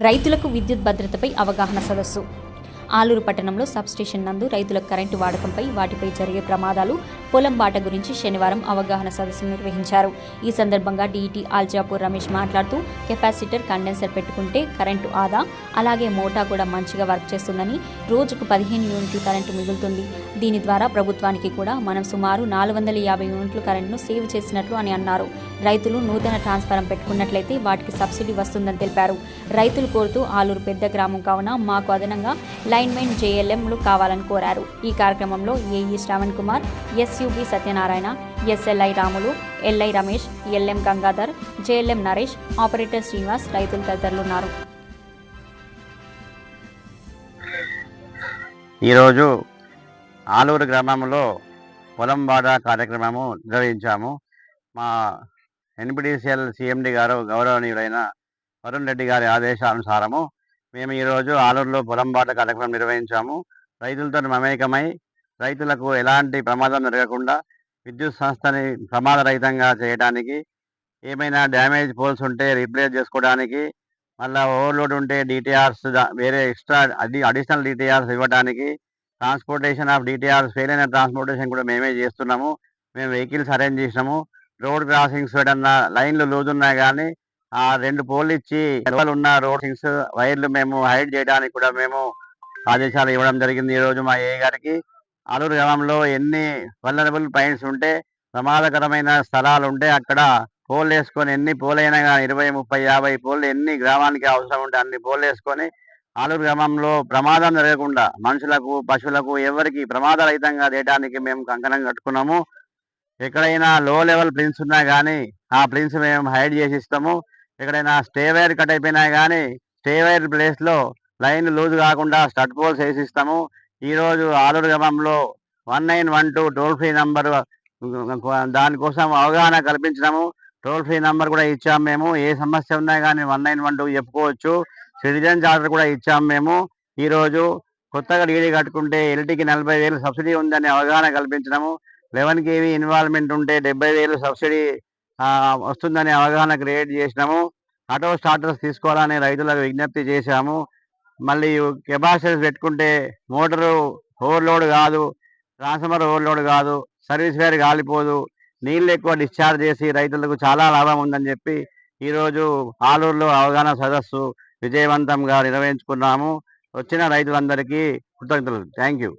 రైతులకు విద్యుత్ భద్రతపై అవగాహన సదస్సు. ఆలూరు పట్టణంలో సబ్స్టేషన్ నందు రైతుల కరెంటు వాడకంపై వాటిపై జరిగే ప్రమాదాలు పొలం బాట గురించి శనివారం అవగాహన సదస్సు నిర్వహించారు. ఈ సందర్భంగా డీఈటీ ఆల్జాపూర్ రమేష్ మాట్లాడుతూ కెపాసిటర్ కండెన్సర్ పెట్టుకుంటే కరెంటు ఆదా అలాగే మోటా కూడా మంచిగా వర్క్ చేస్తుందని రోజుకు పదిహేను యూనిట్లు కరెంటు మిగులుతుంది. దీని ద్వారా ప్రభుత్వానికి కూడా మనం సుమారు నాలుగు వందల యాభై యూనిట్లు కరెంటును సేవ్ చేసినట్లు అని అన్నారు. రైతులు నూతన ట్రాన్స్ఫారం పెట్టుకున్నట్లయితే వాటికి సబ్సిడీ వస్తుందని తెలిపారు. రైతులు కోరుతూ ఆలూరు పెద్ద గ్రామం కావున మాకు అదనంగా లైన్మెన్ జేఎల్ఎంలు కావాలని కోరారు. ఈ కార్యక్రమంలో AE Shravan Kumar S SUB Satyanarayana SLI Ramulu LI Ramesh LM Gangadhar JLM Naresh operator Srinivas రైతులు తదితరులు ఉన్నారు ఈరోజు ఆలూరు గ్రామంలో పొలంబాట కార్యక్రమము నిర్వహించాము. మా ఎన్బిడిసిఎల్ సిఎండి గారు గౌరవనీయుడైన వరుణ్ రెడ్డి గారి ఆదేశానుసారము మేము ఈరోజు ఆలూరులో పొలం బాట కార్యక్రమం నిర్వహించాము. రైతులతో మమేకమై రైతులకు ఎలాంటి ప్రమాదం జరగకుండా విద్యుత్ సంస్థని ప్రమాదరహితంగా చేయడానికి ఏమైనా డ్యామేజ్ పోల్స్ ఉంటే రీప్లేస్ చేసుకోవడానికి మళ్ళీ ఓవర్లోడ్ ఉంటే డిటిఆర్స్ వేరే ఎక్స్ట్రా అది అడిషనల్ డిటిఆర్స్ ఇవ్వడానికి ట్రాన్స్పోర్టేషన్ ఆఫ్ డిటిఆర్స్ ఫెయిల్ అయిన ట్రాన్స్పోర్టేషన్ కూడా మేమే చేస్తున్నాము. మేము వెహికల్స్ అరేంజ్ చేసినాము. రోడ్ క్రాసింగ్స్ ఏదన్నా లైన్లు లూజ్ ఉన్నాయి కానీ ఆ రెండు పోల్ ఇచ్చి ఎడవలు ఉన్న రోడ్సింగ్స్ వైర్లు మేము హైడ్ చేయడానికి కూడా మేము ఆదేశాలు ఇవ్వడం జరిగింది ఈ రోజు మా ఏ గారికి. ఆలూరు గ్రామంలో ఎన్ని వల్లరబుల్ పాయింట్స్ ఉంటే ప్రమాదకరమైన స్థలాలు ఉంటే అక్కడ పోల్ వేసుకొని ఎన్ని పోలైనా కానీ ఇరవై ముప్పై యాభై పోల్ ఎన్ని గ్రామానికి అవసరం ఉంటే అన్ని పోల్ వేసుకొని ఆలూరు గ్రామంలో ప్రమాదం జరగకుండా మనుషులకు పశువులకు ఎవరికి ప్రమాదరహితంగా చేయడానికి మేము కంకణం కట్టుకున్నాము. ఎక్కడైనా లో లెవెల్ ప్రిన్స్ ఉన్నా కానీ ఆ ప్రిన్స్ మేము హైడ్ చేసి ఇస్తాము. ఎక్కడైనా స్టే వైర్ కట్ అయిపోయినా కానీ స్టే వైర్ ప్లేస్లో లైన్ లూజ్ కాకుండా స్టడ్ పోల్స్ వేసి ఇస్తాము. ఈరోజు ఆలూరు గ్రామంలో one nine one two toll free number దానికోసం అవగాహన కల్పించినాము. టోల్ ఫ్రీ నంబర్ కూడా ఇచ్చాము మేము. ఏ సమస్య ఉన్నా కానీ వన్ నైన్ వన్ టూ చెప్పుకోవచ్చు. సిటిజన్ చార్టర్ కూడా ఇచ్చాము మేము. ఈరోజు కొత్తగా డీడీ కట్టుకుంటే ఎల్టీకి నలభై వేలు సబ్సిడీ ఉందని అవగాహన కల్పించినాము. లెవెన్ కేవీ ఇన్వాల్వ్మెంట్ ఉంటే డెబ్బై వేలు సబ్సిడీ వస్తుందని అవగాహన క్రియేట్ చేసినాము. ఆటో స్టార్టర్స్ తీసుకోవాలని రైతులకు విజ్ఞప్తి చేశాము. మళ్ళీ కెపాసిటీస్ పెట్టుకుంటే మోటారు ఓవర్లోడ్ కాదు ట్రాన్స్ఫార్మర్ ఓవర్లోడ్ కాదు సర్వీస్ వేర్ కాలిపోదు నీళ్ళు ఎక్కువ డిశ్చార్జ్ చేసి రైతులకు చాలా లాభం ఉందని చెప్పి ఈరోజు ఆలూరులో అవగాహన సదస్సు విజయవంతంగా నిర్వహించుకున్నాము. వచ్చిన రైతులందరికీ కృతజ్ఞతలు. Thank you.